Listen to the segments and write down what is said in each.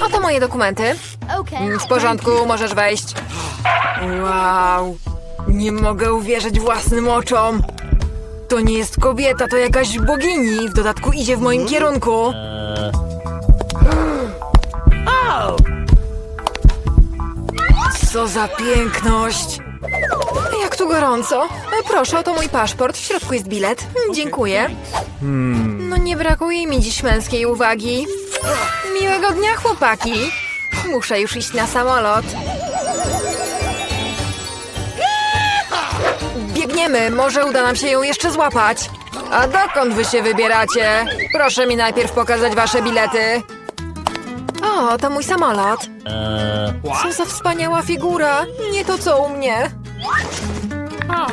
Oto moje dokumenty. W porządku, możesz wejść. Wow, nie mogę uwierzyć własnym oczom. To nie jest kobieta, to jakaś bogini. W dodatku idzie w moim kierunku. Co za piękność! Jak tu gorąco. Proszę, oto mój paszport. W środku jest bilet. Dziękuję. No nie brakuje mi dziś męskiej uwagi. Miłego dnia, chłopaki. Muszę już iść na samolot. Biegniemy, może uda nam się ją jeszcze złapać. A dokąd wy się wybieracie? Proszę mi najpierw pokazać wasze bilety. O, to mój samolot. Co za wspaniała figura. Nie to co u mnie.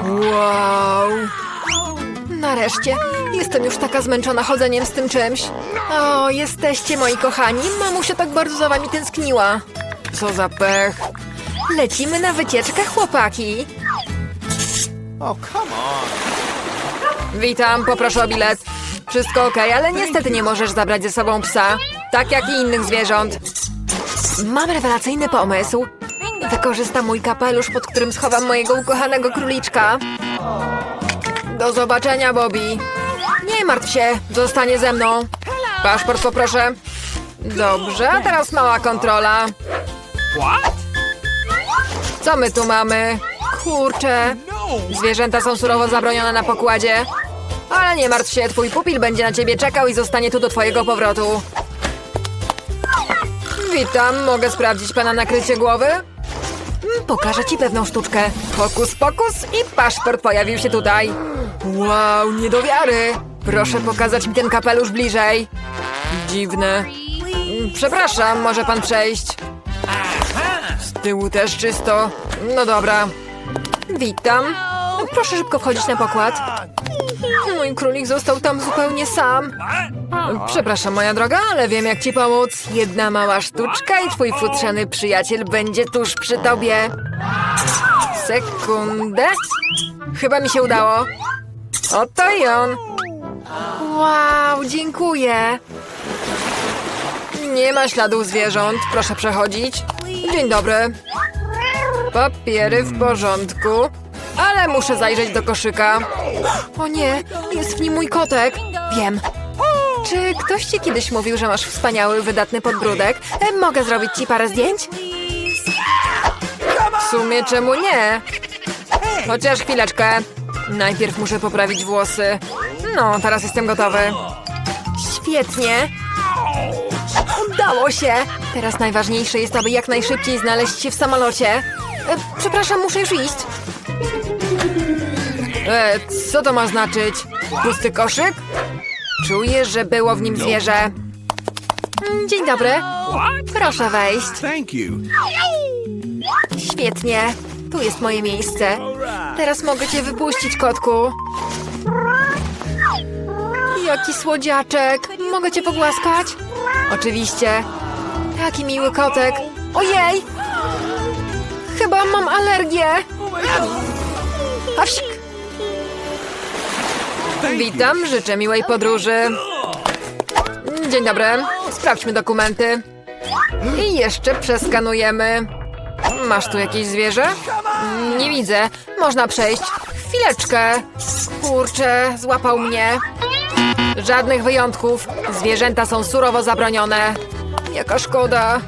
Wow. Nareszcie. Jestem już taka zmęczona chodzeniem z tym czymś. O, jesteście moi kochani. Mamusia tak bardzo za wami tęskniła. Co za pech. Lecimy na wycieczkę, chłopaki. Oh, come on. Witam, poproszę o bilet. Wszystko ok, ale niestety nie możesz zabrać ze sobą psa. Tak jak i innych zwierząt. Mam rewelacyjny pomysł. Wykorzystam mój kapelusz, pod którym schowam mojego ukochanego króliczka. Do zobaczenia, Bobby. Nie martw się, zostanie ze mną. Paszport poproszę. Dobrze, a teraz mała kontrola. Co my tu mamy? Kurczę. Zwierzęta są surowo zabronione na pokładzie. Ale nie martw się, twój pupil będzie na ciebie czekał i zostanie tu do twojego powrotu. Witam, mogę sprawdzić pana nakrycie głowy? Mm, Pokażę ci pewną sztuczkę. Pokus, pokus i paszport pojawił się tutaj. Wow, nie do wiary. Proszę pokazać mi ten kapelusz bliżej. Dziwne. Przepraszam, może pan przejść. Z tyłu też czysto. No dobra. Witam. Proszę szybko wchodzić na pokład. Mój królik został tam zupełnie sam. Przepraszam, moja droga, ale wiem jak ci pomóc. Jedna mała sztuczka i twój futrzany przyjaciel będzie tuż przy tobie. Sekundę. Chyba mi się udało. Oto i on. Wow, dziękuję. Nie ma śladów zwierząt. Proszę przechodzić. Dzień dobry. Papiery w porządku. Ale muszę zajrzeć do koszyka. O nie, jest w nim mój kotek. Wiem. Czy ktoś ci kiedyś mówił, że masz wspaniały, wydatny podbródek? E, mogę zrobić ci parę zdjęć? W sumie czemu nie? Chociaż chwileczkę. Najpierw muszę poprawić włosy. No, teraz jestem gotowy. Świetnie. Udało się! Teraz najważniejsze jest, aby jak najszybciej znaleźć się w samolocie. E, przepraszam, muszę już iść. E, co to ma znaczyć? Pusty koszyk? Czuję, że było w nim zwierzę. Mm, Dzień dobry. Proszę wejść. Świetnie. Tu jest moje miejsce. Teraz mogę cię wypuścić, kotku. Jaki słodziaczek. Mogę cię pogłaskać? Oczywiście. Taki miły kotek. Ojej! Chyba mam alergię. Awsik. Witam, życzę miłej podróży. Dzień dobry. Sprawdźmy dokumenty. I jeszcze przeskanujemy. Masz tu jakieś zwierzę? Nie widzę. Można przejść. Chwileczkę. Kurczę, złapał mnie. Żadnych wyjątków. Zwierzęta są surowo zabronione. Jaka szkoda.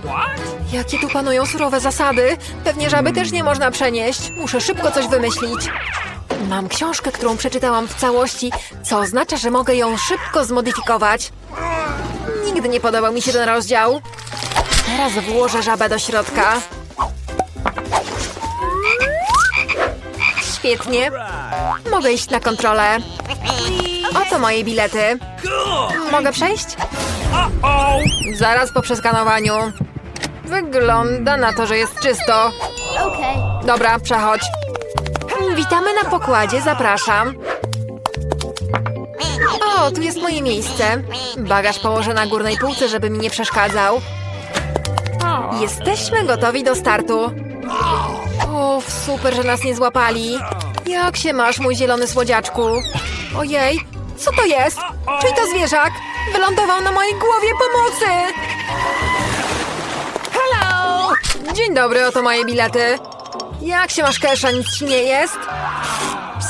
Jakie tu panują surowe zasady. Pewnie żaby też nie można przenieść. Muszę szybko coś wymyślić. Mam książkę, którą przeczytałam w całości, co oznacza, że mogę ją szybko zmodyfikować. Nigdy nie podobał mi się ten rozdział. Teraz włożę żabę do środka. Świetnie. Mogę iść na kontrolę. Oto moje bilety. Mogę przejść? Zaraz po przeskanowaniu. Wygląda na to, że jest czysto. Dobra, przechodź. Witamy na pokładzie, zapraszam. O, tu jest moje miejsce. Bagaż położę na górnej półce, żeby mi nie przeszkadzał. Jesteśmy gotowi do startu. Uff, super, że nas nie złapali. Jak się masz, mój zielony słodziaczku? Ojej, co to jest? Czyj to zwierzak? Wylądował na mojej głowie pomocy! Dzień dobry, oto moje bilety. Jak się masz, Kesha? Nic ci nie jest?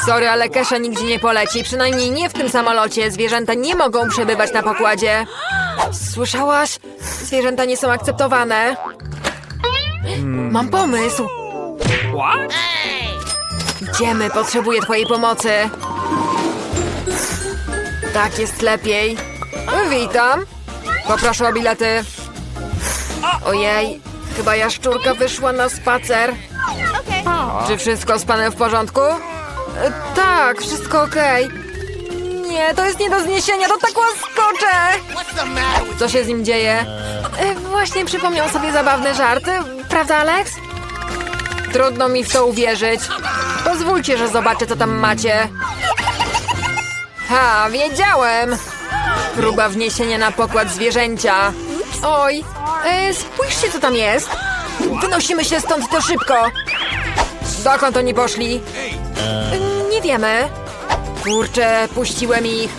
Sorry, ale Kesha nigdzie nie poleci. Przynajmniej nie w tym samolocie. Zwierzęta nie mogą przebywać na pokładzie. Słyszałaś? Zwierzęta nie są akceptowane. Mam pomysł. What? Idziemy, potrzebuję twojej pomocy. Tak jest lepiej. Witam. Poproszę o bilety. Ojej, chyba jaszczurka wyszła na spacer. Czy wszystko z panem w porządku? E, tak, wszystko okej. Nie, to jest nie do zniesienia, to tak łaskocze! Co się z nim dzieje? E, właśnie przypomniał sobie zabawne żarty, prawda, Alex? Trudno mi w to uwierzyć. Pozwólcie, że zobaczę, co tam macie. Ha, wiedziałem! Próba wniesienia na pokład zwierzęcia. Oj, e, spójrzcie, co tam jest. Wynosimy się stąd to szybko. Dokąd oni poszli? E, Nie wiemy. Kurczę, puściłem ich.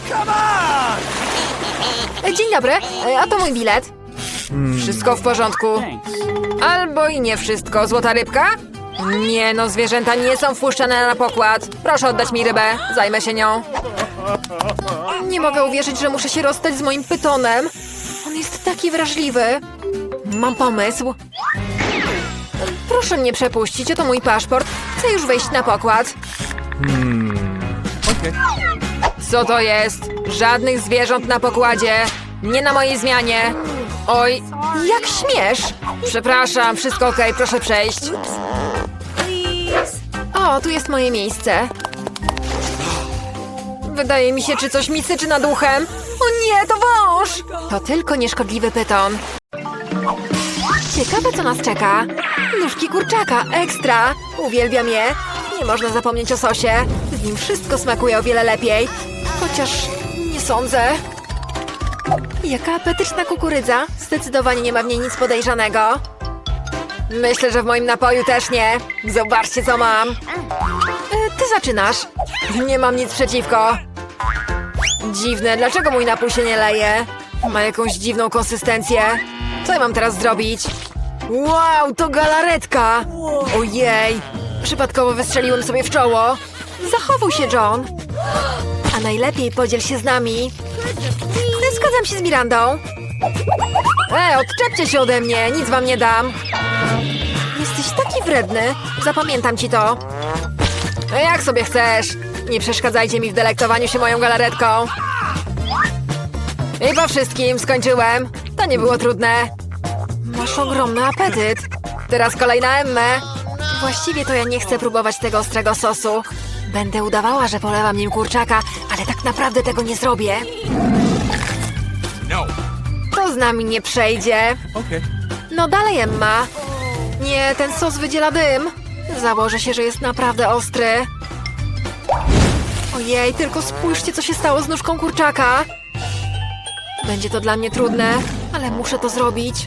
E, Dzień dobry, e, a to mój bilet. Wszystko w porządku. Albo i nie wszystko. Złota rybka? Nie no, zwierzęta nie są wpuszczane na pokład. Proszę oddać mi rybę, zajmę się nią. Nie mogę uwierzyć, że muszę się rozstać z moim pytonem. On jest taki wrażliwy. Mam pomysł. Proszę mnie przepuścić, oto mój paszport. Chcę już wejść na pokład. Co to jest? Żadnych zwierząt na pokładzie. Nie na mojej zmianie. Oj, jak śmiesz? Przepraszam, wszystko okej, proszę przejść. O, tu jest moje miejsce. Wydaje mi się, czy coś mi syczy nad uchem. O nie, to wąż! To tylko nieszkodliwy pyton. Ciekawe, co nas czeka. Nóżki kurczaka, ekstra. Uwielbiam je. Nie można zapomnieć o sosie. Z nim wszystko smakuje o wiele lepiej. Chociaż nie sądzę. Jaka apetyczna kukurydza. Zdecydowanie nie ma w niej nic podejrzanego. Myślę, że w moim napoju też nie. Zobaczcie, co mam. E, Ty zaczynasz. Nie mam nic przeciwko. Dziwne, dlaczego mój napój się nie leje? Ma jakąś dziwną konsystencję. Co ja mam teraz zrobić? Wow, to galaretka! Ojej, przypadkowo wystrzeliłem sobie w czoło. Zachowuj się, John. A najlepiej podziel się z nami. Zgadzam się z Mirandą. E, odczepcie się ode mnie, nic wam nie dam. Jesteś taki wredny. Zapamiętam ci to. No jak sobie chcesz. Nie przeszkadzajcie mi w delektowaniu się moją galaretką. I po wszystkim skończyłem. To nie było trudne. Masz ogromny apetyt. Teraz kolejna Emmę. Właściwie to ja nie chcę próbować tego ostrego sosu. Będę udawała, że polewam nim kurczaka, ale tak naprawdę tego nie zrobię. Z nami nie przejdzie. No dalej, Emma. Nie, ten sos wydziela dym. Założę się, że jest naprawdę ostry. Ojej, tylko spójrzcie, co się stało z nóżką kurczaka. Będzie to dla mnie trudne, ale muszę to zrobić.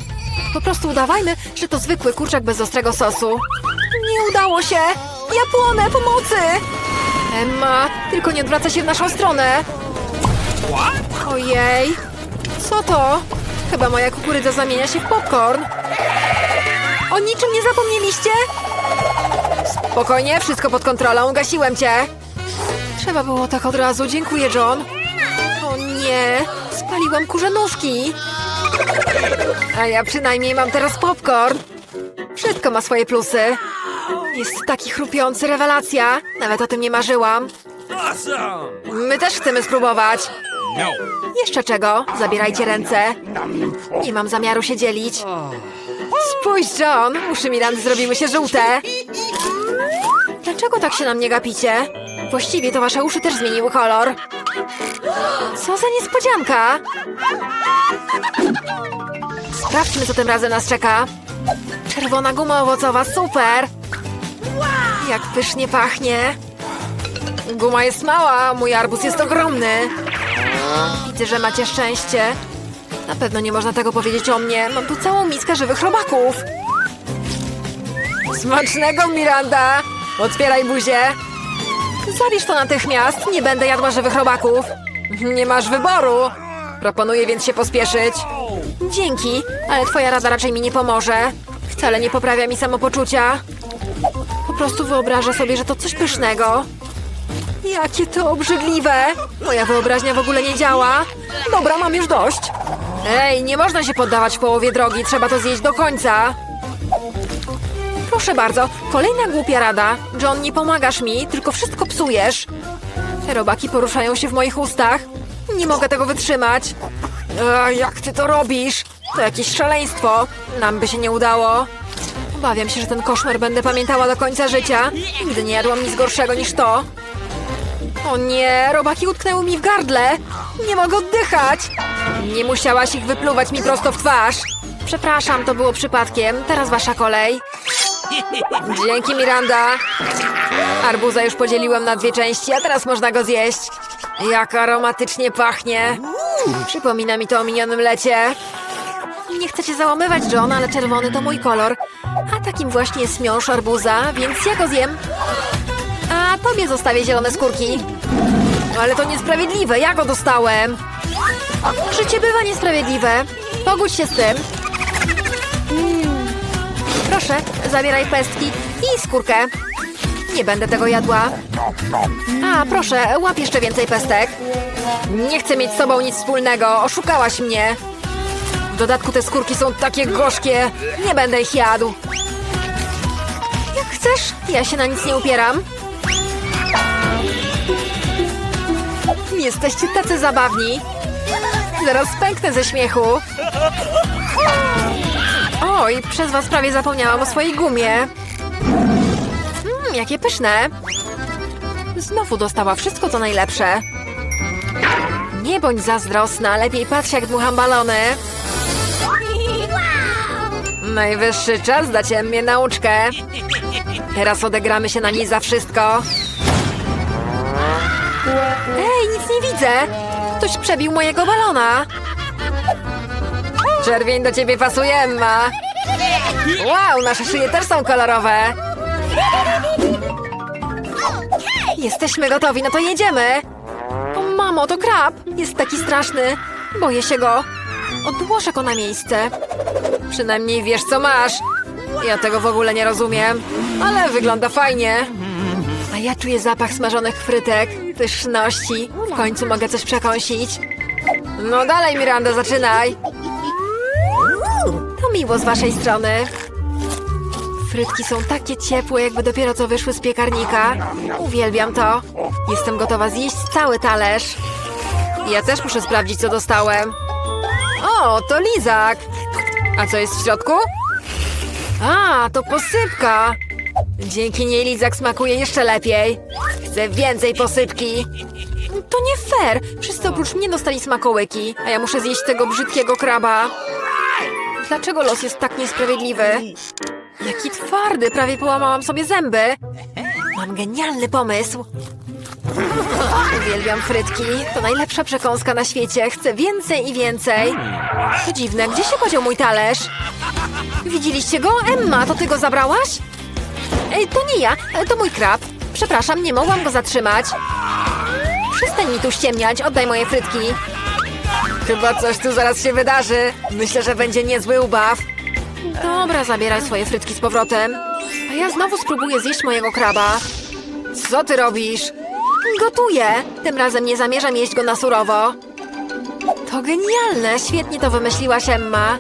Po prostu udawajmy, że to zwykły kurczak bez ostrego sosu. Nie udało się! Ja płonę, pomocy! Emma, tylko nie odwraca się w naszą stronę. Ojej, co to? Chyba moja kukurydza zamienia się w popcorn. O niczym nie zapomnieliście? Spokojnie, wszystko pod kontrolą, gasiłem cię. Trzeba było tak od razu, dziękuję, John. O nie, spaliłam kurze nóżki. A ja przynajmniej mam teraz popcorn. Wszystko ma swoje plusy. Jest taki chrupiący, rewelacja. Nawet o tym nie marzyłam. My też chcemy spróbować. No. Jeszcze czego? Zabierajcie ręce. Nie mam zamiaru się dzielić. Spójrz, John! Uszy Mirandy zrobiły się żółte. Dlaczego tak się na mnie gapicie? Właściwie to wasze uszy też zmieniły kolor. Co za niespodzianka! Sprawdźmy, co tym razem nas czeka. Czerwona guma owocowa, super! Jak pysznie pachnie. Guma jest mała, mój arbuz jest ogromny. Widzę, że macie szczęście. Na pewno nie można tego powiedzieć o mnie. Mam tu całą miskę żywych robaków. Smacznego, Miranda! Otwieraj buzię. Zabierz to natychmiast. Nie będę jadła żywych robaków. Nie masz wyboru. Proponuję więc się pospieszyć. Dzięki, ale twoja rada raczej mi nie pomoże. Wcale nie poprawia mi samopoczucia. Po prostu wyobrażę sobie, że to coś pysznego. Jakie to obrzydliwe! Moja wyobraźnia w ogóle nie działa. Dobra, mam już dość. Ej, nie można się poddawać w połowie drogi, trzeba to zjeść do końca. Proszę bardzo, kolejna głupia rada. John, nie pomagasz mi, tylko wszystko psujesz. Te robaki poruszają się w moich ustach. Nie mogę tego wytrzymać. A, jak ty to robisz? To jakieś szaleństwo. Nam by się nie udało. Obawiam się, że ten koszmar będę pamiętała do końca życia. Nigdy nie jadłam nic gorszego niż to. O nie, robaki utknęły mi w gardle. Nie mogę oddychać. Nie musiałaś ich wypluwać mi prosto w twarz. Przepraszam, to było przypadkiem. Teraz wasza kolej. Dzięki, Miranda. Arbuza już podzieliłem na dwie części, a teraz można go zjeść. Jak aromatycznie pachnie. Przypomina mi to o minionym lecie. Nie chcę cię załamywać, John, ale czerwony to mój kolor. A takim właśnie jest miąższ arbuza, więc ja go zjem. A tobie zostawię zielone skórki. Ale to niesprawiedliwe, ja go dostałem. Życie bywa niesprawiedliwe. Pogódź się z tym. Mm. Proszę, zabieraj pestki i skórkę. Nie będę tego jadła. A, proszę, łap jeszcze więcej pestek. Nie chcę mieć z sobą nic wspólnego, oszukałaś mnie. W dodatku te skórki są takie gorzkie. Nie będę ich jadł. Jak chcesz, ja się na nic nie upieram. Jesteście tacy zabawni. Zaraz pęknę ze śmiechu. Oj, przez was prawie zapomniałam o swojej gumie. Mmm, jakie pyszne. Znowu dostała wszystko co najlepsze. Nie bądź zazdrosna, lepiej patrz jak dmucham balony. Najwyższy czas dać mnie nauczkę. Teraz odegramy się na niej za wszystko. Nie widzę! Ktoś przebił mojego balona. Czerwień do ciebie pasuje, Emma. Wow, nasze szyje też są kolorowe. Jesteśmy gotowi, no to jedziemy. O mamo, to krab. Jest taki straszny. Boję się go. Odłożę go na miejsce. Przynajmniej wiesz, co masz. Ja tego w ogóle nie rozumiem. Ale wygląda fajnie. Ja czuję zapach smażonych frytek, pyszności. W końcu mogę coś przekąsić. No dalej, Miranda, zaczynaj. To miło z waszej strony. Frytki są takie ciepłe, jakby dopiero co wyszły z piekarnika. Uwielbiam to. Jestem gotowa zjeść cały talerz. Ja też muszę sprawdzić, co dostałem. O, to lizak. A co jest w środku? A, to posypka. Dzięki niej lizak smakuje jeszcze lepiej. Chcę więcej posypki. To nie fair. Wszyscy oprócz mnie dostali smakołyki, a ja muszę zjeść tego brzydkiego kraba. Dlaczego los jest tak niesprawiedliwy? Jaki twardy, prawie połamałam sobie zęby. Mam genialny pomysł. Uwielbiam frytki. To najlepsza przekąska na świecie. Chcę więcej i więcej. To dziwne, gdzie się podział mój talerz? Widzieliście go? Emma, to ty go zabrałaś? Ej, to nie ja, to mój krab. Przepraszam, nie mogłam go zatrzymać. Przestań mi tu ściemniać, oddaj moje frytki. Chyba coś tu zaraz się wydarzy. Myślę, że będzie niezły ubaw. Dobra, zabieraj swoje frytki z powrotem. A ja znowu spróbuję zjeść mojego kraba. Co ty robisz? Gotuję. Tym razem nie zamierzam jeść go na surowo. To genialne, świetnie to wymyśliłaś, Emma.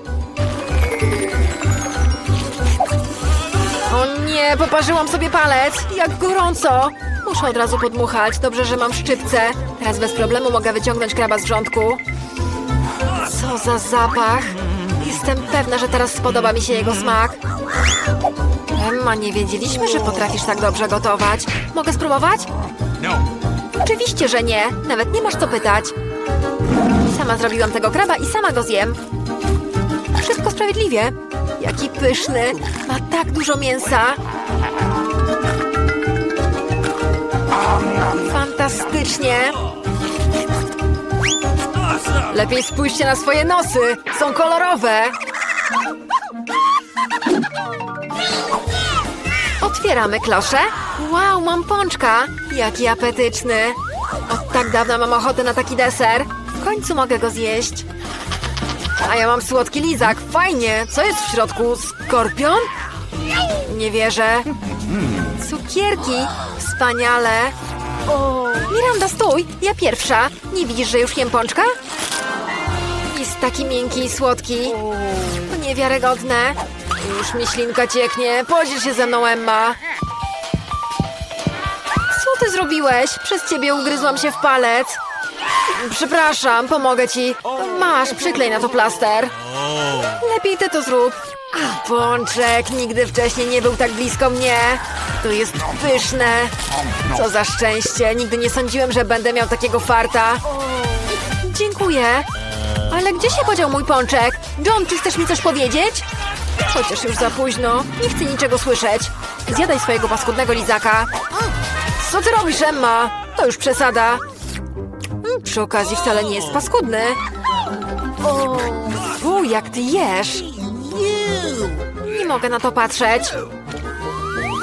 Nie, poparzyłam sobie palec. Jak gorąco. Muszę od razu podmuchać. Dobrze, że mam szczypce. Teraz bez problemu mogę wyciągnąć kraba z wrzątku. Co za zapach. Jestem pewna, że teraz spodoba mi się jego smak. Emma, nie wiedzieliśmy, że potrafisz tak dobrze gotować. Mogę spróbować? No. Oczywiście, że nie. Nawet nie masz co pytać. Sama zrobiłam tego kraba i sama go zjem. Wszystko sprawiedliwie. Jaki pyszny. Ma tak dużo mięsa. Fantastycznie. Lepiej spójrzcie na swoje nosy. Są kolorowe. Otwieramy klosze. Wow, mam pączka. Jaki apetyczny. Od tak dawna mam ochotę na taki deser. W końcu mogę go zjeść. A ja mam słodki lizak. Fajnie. Co jest w środku? Skorpion? Nie wierzę. Cukierki. Wspaniale. Miranda, stój. Ja pierwsza. Nie widzisz, że już jem pączka? Jest taki miękki i słodki. Niewiarygodne. Już mi ślinka cieknie. Podziel się ze mną, Emma. Co ty zrobiłeś? Przez ciebie ugryzłam się w palec. Przepraszam, pomogę ci. Masz, przyklej na to plaster. Lepiej ty to zrób. Pączek nigdy wcześniej nie był tak blisko mnie. To jest pyszne. Co za szczęście. Nigdy nie sądziłem, że będę miał takiego farta. Dziękuję. Ale gdzie się podział mój pączek? John, czy chcesz mi coś powiedzieć? Chociaż już za późno. Nie chcę niczego słyszeć. Zjadaj swojego paskudnego lizaka. Co ty robisz, Emma? To już przesada. Przy okazji wcale nie jest paskudny. Fu, jak ty jesz. Nie mogę na to patrzeć.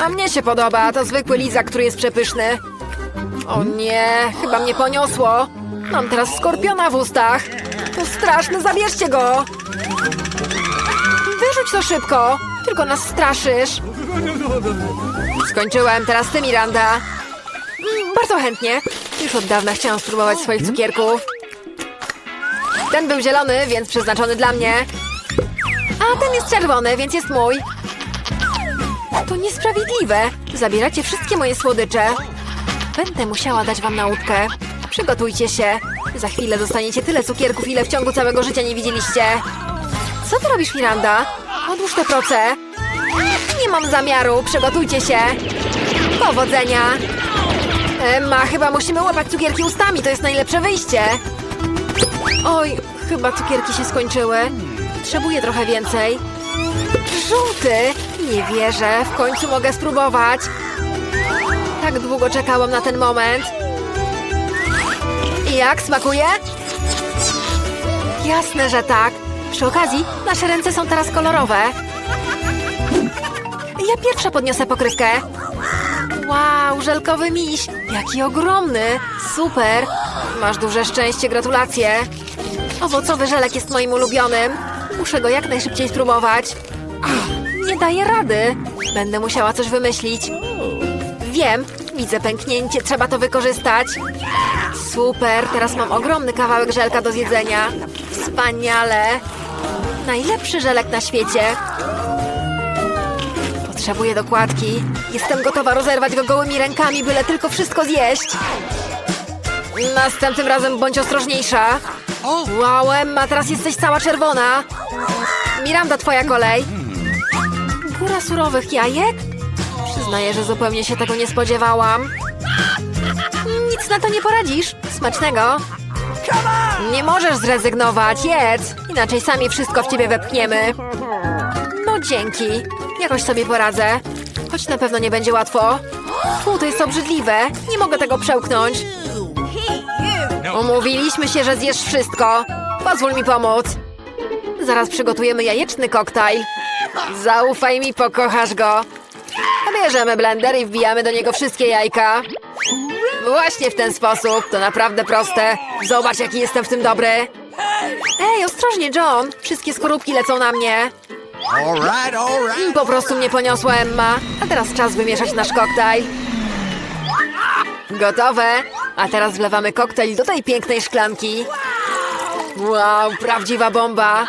A mnie się podoba. To zwykły lizak, który jest przepyszny. O nie, chyba mnie poniosło. Mam teraz skorpiona w ustach. To straszne, zabierzcie go. Wyrzuć to szybko. Tylko nas straszysz. Skończyłem, teraz ty, Miranda. Bardzo chętnie. Już od dawna chciałam spróbować swoich cukierków. Ten był zielony, więc przeznaczony dla mnie. A ten jest czerwony, więc jest mój. To niesprawiedliwe. Zabieracie wszystkie moje słodycze. Będę musiała dać wam nauczkę. Przygotujcie się. Za chwilę dostaniecie tyle cukierków, ile w ciągu całego życia nie widzieliście. Co ty robisz, Miranda? Odłóż te proce. Nie mam zamiaru. Przygotujcie się. Powodzenia. Emma, chyba musimy łapać cukierki ustami. To jest najlepsze wyjście. Oj, chyba cukierki się skończyły. Potrzebuję trochę więcej. Żółty! Nie wierzę. W końcu mogę spróbować. Tak długo czekałam na ten moment. I jak smakuje? Jasne, że tak. Przy okazji, nasze ręce są teraz kolorowe. Ja pierwsza podniosę pokrywkę. Wow, żelkowy miś! Jaki ogromny! Super! Masz duże szczęście, gratulacje! Owocowy żelek jest moim ulubionym. Muszę go jak najszybciej spróbować. Nie daję rady. Będę musiała coś wymyślić. Wiem, widzę pęknięcie, trzeba to wykorzystać. Super, teraz mam ogromny kawałek żelka do zjedzenia. Wspaniale! Najlepszy żelek na świecie. Potrzebuję dokładki. Jestem gotowa rozerwać go gołymi rękami, byle tylko wszystko zjeść. Następnym razem bądź ostrożniejsza. Wow, Emma, teraz jesteś cała czerwona. Miranda, twoja kolej. Góra surowych jajek? Przyznaję, że zupełnie się tego nie spodziewałam. Nic na to nie poradzisz. Smacznego. Nie możesz zrezygnować, jedz. Inaczej sami wszystko w ciebie wepchniemy. No dzięki. Jakoś sobie poradzę. Choć na pewno nie będzie łatwo. Fu, to jest obrzydliwe. Nie mogę tego przełknąć. Umówiliśmy się, że zjesz wszystko. Pozwól mi pomóc. Zaraz przygotujemy jajeczny koktajl. Zaufaj mi, pokochasz go. Bierzemy blender i wbijamy do niego wszystkie jajka. Właśnie w ten sposób. To naprawdę proste. Zobacz, jaki jestem w tym dobry. Ej, ostrożnie, John. Wszystkie skorupki lecą na mnie. All right, all right. Po prostu mnie poniosła Emma. A teraz czas wymieszać nasz koktajl. Gotowe. A teraz wlewamy koktajl do tej pięknej szklanki. Wow, prawdziwa bomba.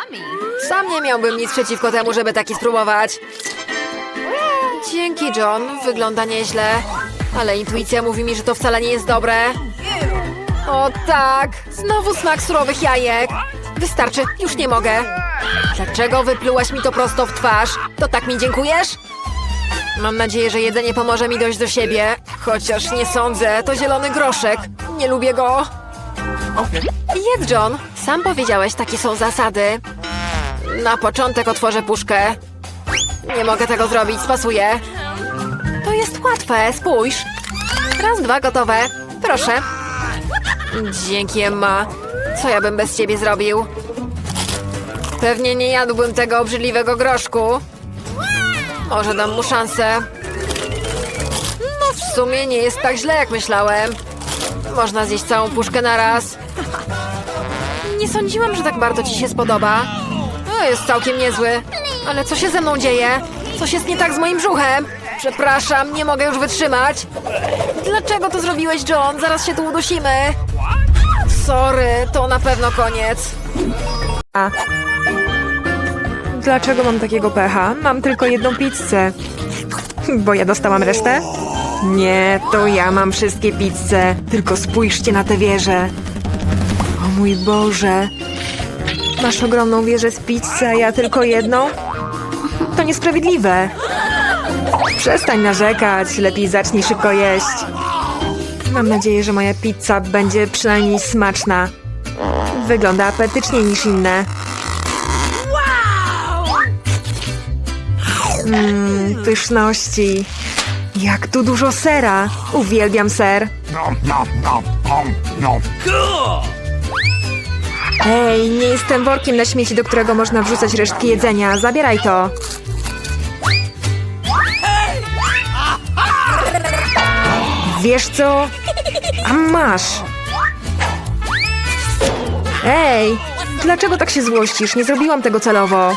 Sam nie miałbym nic przeciwko temu, żeby taki spróbować. Dzięki, John. Wygląda nieźle. Ale intuicja mówi mi, że to wcale nie jest dobre. O tak! Znowu smak surowych jajek. Wystarczy, już nie mogę. Dlaczego wyplułaś mi to prosto w twarz? To tak mi dziękujesz? Mam nadzieję, że jedzenie pomoże mi dojść do siebie. Chociaż nie sądzę, to zielony groszek. Nie lubię go. Jedz, John. Sam powiedziałeś, takie są zasady. Na początek otworzę puszkę. Nie mogę tego zrobić, spasuję. To jest łatwe, spójrz. Raz, dwa, gotowe. Proszę. Dzięki, Emma. Co ja bym bez ciebie zrobił? Pewnie nie jadłbym tego obrzydliwego groszku. Może dam mu szansę. No w sumie nie jest tak źle, jak myślałem. Można zjeść całą puszkę na raz. Nie sądziłam, że tak bardzo ci się spodoba. jest całkiem niezły. Ale co się ze mną dzieje? Coś jest nie tak z moim brzuchem. Przepraszam, nie mogę już wytrzymać. Dlaczego to zrobiłeś, John? Zaraz się tu udusimy. Sorry, to na pewno koniec. A. Dlaczego mam takiego pecha? Mam tylko jedną pizzę. Bo ja dostałam resztę? Nie, to ja mam wszystkie pizze. Tylko spójrzcie na tę wieżę. O mój Boże. Masz ogromną wieżę z pizzy, a ja tylko jedną? To niesprawiedliwe. Przestań narzekać, lepiej zacznij szybko jeść. Mam nadzieję, że moja pizza będzie przynajmniej smaczna. Wygląda apetyczniej niż inne. Mmm, pyszności. Jak tu dużo sera. Uwielbiam ser. Cool. Ej, nie jestem workiem na śmieci, do którego można wrzucać resztki jedzenia. Zabieraj to. Wiesz co? A masz. Ej, dlaczego tak się złościsz? Nie zrobiłam tego celowo.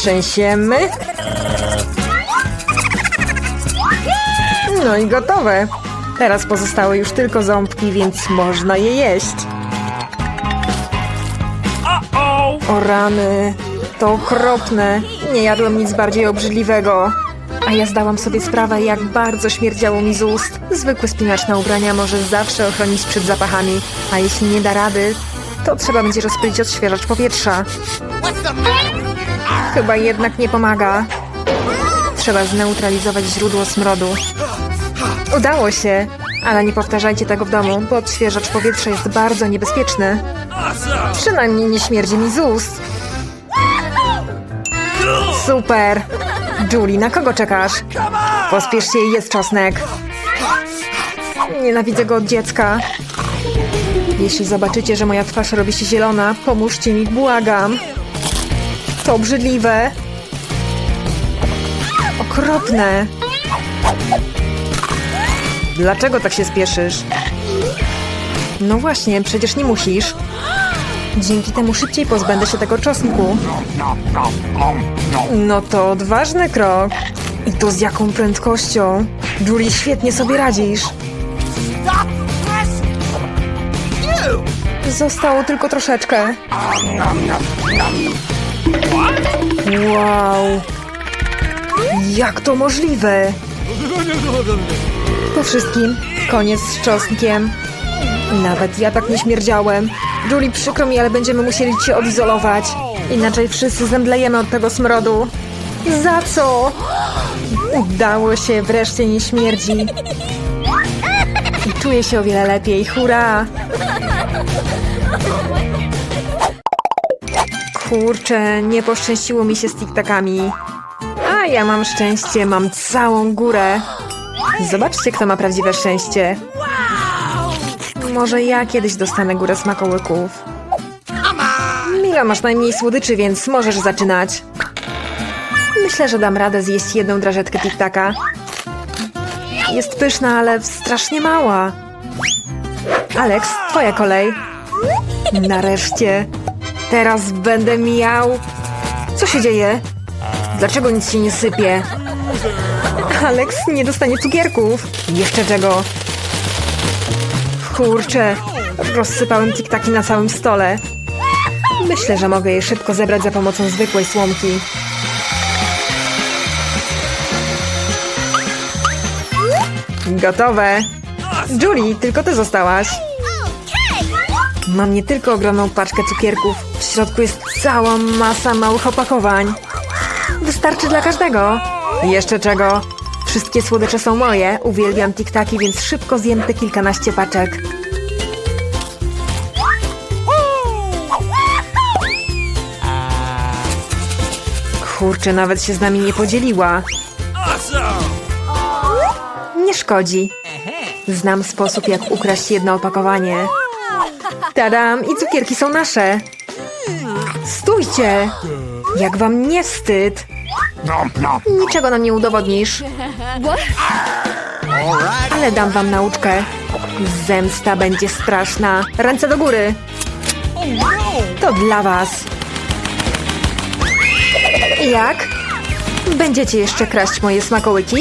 Potrzęsiemy. No i gotowe. Teraz pozostały już tylko ząbki, więc można je jeść. O rany, to okropne. Nie jadłem nic bardziej obrzydliwego. A ja zdałam sobie sprawę, jak bardzo śmierdziało mi z ust. Zwykłe spinaczne ubrania może zawsze ochronić przed zapachami, a jeśli nie da rady, to trzeba będzie rozpylić odświeżacz powietrza. Chyba jednak nie pomaga. Trzeba zneutralizować źródło smrodu. Udało się, ale nie powtarzajcie tego w domu, bo odświeżacz powietrza jest bardzo niebezpieczny. Przynajmniej nie śmierdzi mi z ust. Super. Julie, na kogo czekasz? Pospiesz się jest czosnek. Nienawidzę go od dziecka. Jeśli zobaczycie, że moja twarz robi się zielona, pomóżcie mi, błagam. To obrzydliwe. Okropne. Dlaczego tak się spieszysz? No właśnie, przecież nie musisz. Dzięki temu szybciej pozbędę się tego czosnku. No to odważny krok. I to z jaką prędkością. Julie, świetnie sobie radzisz. Zostało tylko troszeczkę. Wow. Jak to możliwe? Po wszystkim, koniec z czosnkiem. Nawet ja tak nie śmierdziałem. Julie, przykro mi, ale będziemy musieli cię odizolować. Inaczej wszyscy zemdlejemy od tego smrodu. Za co? Udało się, wreszcie nie śmierdzi. I czuję się o wiele lepiej, hurra! Kurczę, nie poszczęściło mi się z tiktakami. A ja mam szczęście, mam całą górę. Zobaczcie, kto ma prawdziwe szczęście. Może ja kiedyś dostanę górę smakołyków. Mila, masz najmniej słodyczy, więc możesz zaczynać. Myślę, że dam radę zjeść jedną drażetkę tiktaka. Jest pyszna, ale strasznie mała. Alex, twoja kolej. Nareszcie. Teraz będę miał... Co się dzieje? Dlaczego nic się nie sypie? Alex nie dostanie cukierków. Jeszcze czego? Kurczę, rozsypałem tiktaki na całym stole. Myślę, że mogę je szybko zebrać za pomocą zwykłej słomki. Gotowe. Julie, tylko ty zostałaś. Mam nie tylko ogromną paczkę cukierków. W środku jest cała masa małych opakowań. Wystarczy dla każdego. Jeszcze czego? Wszystkie słodycze są moje. Uwielbiam tiktaki, więc szybko zjem te kilkanaście paczek. Kurczę, nawet się z nami nie podzieliła. Nie szkodzi. Znam sposób, jak ukraść jedno opakowanie. Tadam! I cukierki są nasze. Stójcie! Jak wam nie wstyd? Niczego nam nie udowodnisz. Ale dam wam nauczkę. Zemsta będzie straszna. Ręce do góry. To dla was. Jak? Będziecie jeszcze kraść moje smakołyki?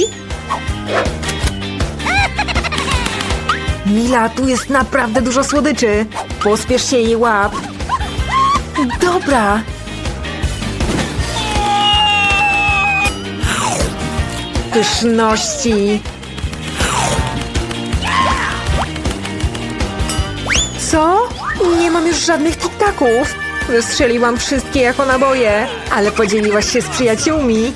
Mila, tu jest naprawdę dużo słodyczy. Pospiesz się i łap. Dobra. Pyszności. Co? Nie mam już żadnych tiktaków. Wystrzeliłam wszystkie jako naboje, ale podzieliłaś się z przyjaciółmi.